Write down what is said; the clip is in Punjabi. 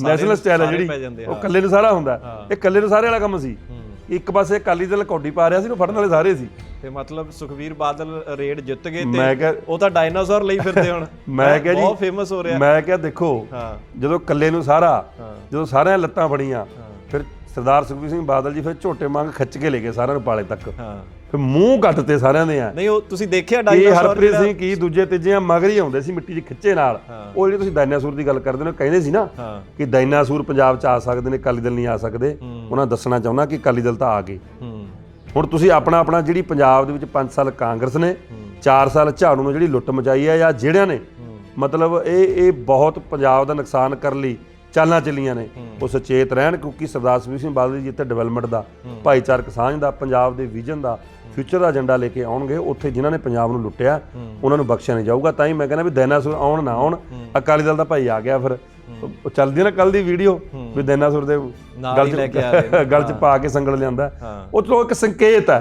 ਨੈਸ਼ਨਲ ਸਟਾਈਲ ਹੈ ਜਿਹੜੀ ਉਹ। ਕੱਲੇ ਨੂੰ ਸਾਰਾ ਹੁੰਦਾ। ਇਹ ਕੱਲੇ ਨੂੰ ਸਾਰੇ ਵਾਲਾ ਕੰਮ ਸੀ। ਇੱਕ ਪਾਸੇ ਅਕਾਲੀ ਦਲ ਕੌਡੀ ਪਾ ਰਿਹਾ ਸੀ ਨੂੰ ਫੜਨ ਵਾਲੇ ਸਾਰੇ ਸੀ। ਤੇ ਮਤਲਬ ਸੁਖਵੀਰ ਬਾਦਲ ਰੇਡ ਜਿੱਤ ਗਏ ਤੇ ਉਹ ਤਾਂ ਡਾਇਨਾਸੌਰ ਲਈ ਫਿਰਦੇ ਹੁਣ। ਮੈਂ ਕਿਹਾ ਜੀ ਬਹੁਤ ਫੇਮਸ ਹੋ ਰਿਹਾ। ਮੈਂ ਕਿਹਾ ਦੇਖੋ ਹਾਂ। ਜਦੋਂ ਕੱਲੇ ਨੂੰ ਸਾਰਾ ਜਦੋਂ ਸਾਰਿਆਂ ਲੱਤਾਂ ਫੜੀਆਂ ਸਰਦਾਰ ਸੁਖਬੀਰ ਸਿੰਘ ਬਾਦਲ ਜੀ ਫਿਰ ਝੋਟੇ ਮੰਗ ਖਿੱਚ ਕੇ ਲੈ ਗਏ ਸਾਰਿਆਂ ਨੂੰ ਪਾਲੇ ਤੱਕ। ਹਾਂ। ਫਿਰ ਮੂੰਹ ਕੱਟਤੇ ਸਾਰਿਆਂ ਦੇ ਆ। ਨਹੀਂ ਉਹ ਤੁਸੀਂ ਦੇਖਿਆ ਇਹ ਡਾਇਨਾਸੌਰ ਹਰਪ੍ਰੀਤ ਸਿੰਘ ਕੀ ਦੂਜੇ ਤੀਜੇ ਮਗਰ ਹੀ ਆਉਂਦੇ ਸੀ ਮਿੱਟੀ 'ਚ ਖਿੱਚੇ ਨਾਲ। ਹਾਂ। ਉਹ ਜਿਹੜੇ ਤੁਸੀਂ ਡਾਇਨਾਸੌਰ ਦੀ ਗੱਲ ਕਰਦੇ ਨੇ ਕਹਿੰਦੇ ਸੀ ਨਾ ਹਾਂ। ਕਿ ਡਾਇਨਾਸੌਰ ਪੰਜਾਬ 'ਚ ਆ ਸਕਦੇ ਨੇ ਅਕਾਲੀ ਦਲ ਨਹੀਂ ਆ ਸਕਦੇ। ਹੂੰ। ਉਹਨਾਂ ਦੱਸਣਾ ਚਾਹੁੰਦਾ ਕਿ ਅਕਾਲੀ ਦਲ ਤਾਂ ਆ ਗਏ। ਹੂੰ। ਹੁਣ ਤੁਸੀਂ ਆਪਣਾ ਆਪਣਾ ਜਿਹੜੀ ਪੰਜਾਬ ਦੇ ਵਿੱਚ 5 ਸਾਲ ਕਾਂਗਰਸ ਨੇ 4 ਸਾਲ ਝਾੜੂ ਨੇ ਜਿਹੜੀ ਲੁੱਟ ਮਚਾਈ ਹੈ ਜਾਂ ਜਿਹੜਿਆਂ ਨੇ ਹੂੰ। ਮਤਲਬ ਇਹ ਇਹ ਬਹੁਤ ਪੰਜਾਬ ਦਾ ਨੁਕਸਾਨ ਕਰਨ ਲਈ ਚਾਲਾਂ ਚੱਲੀਆਂ ਨੇ। ਉਹ ਸੁਚੇਤ ਰਹਿਣ ਕਿਉਂਕਿ ਸਰਦਾਰ ਸੁਖਬੀਰ ਸਿੰਘ ਬਾਦਲ ਜੀ ਜਿੱਥੇ ਡਿਵੈਲਪਮੈਂਟ ਦਾ ਭਾਈਚਾਰਕ ਸਾਂਝ ਦਾ ਪੰਜਾਬ ਦੇ ਵਿਜ਼ਨ ਦਾ ਫਿਊਚਰ ਦਾ ਏਜੰਡਾ ਲੈ ਕੇ ਆਉਣਗੇ। ਉੱਥੇ ਜਿਨ੍ਹਾਂ ਨੇ ਪੰਜਾਬ ਨੂੰ ਲੁੱਟਿਆ ਉਹਨਾਂ ਨੂੰ ਬਖਸ਼ਿਆ ਨਹੀਂ ਜਾਊਗਾ। ਤਾਂ ਹੀ ਮੈਂ ਕਹਿੰਦਾ ਵੀ ਡਾਇਨਾਸੌਰ ਆਉਣ ਨਾ ਆਉਣ ਅਕਾਲੀ ਦਲ ਦਾ ਭਾਈ ਆ ਗਿਆ ਫਿਰ। ਉਹ ਚੱਲਦੀ ਨਾ ਕੱਲ ਦੀ ਵੀਡੀਓ ਵੀ ਡਾਇਨਾਸੌਰ ਦੇ ਗਲ ਹੀ ਲੈ ਕੇ ਆ ਚ ਗਲ ਚ ਪਾ ਕੇ ਸੰਗਲ ਲਿਆਂਦਾ। ਉਹ ਚਲੋ ਇੱਕ ਸੰਕੇਤ ਹੈ।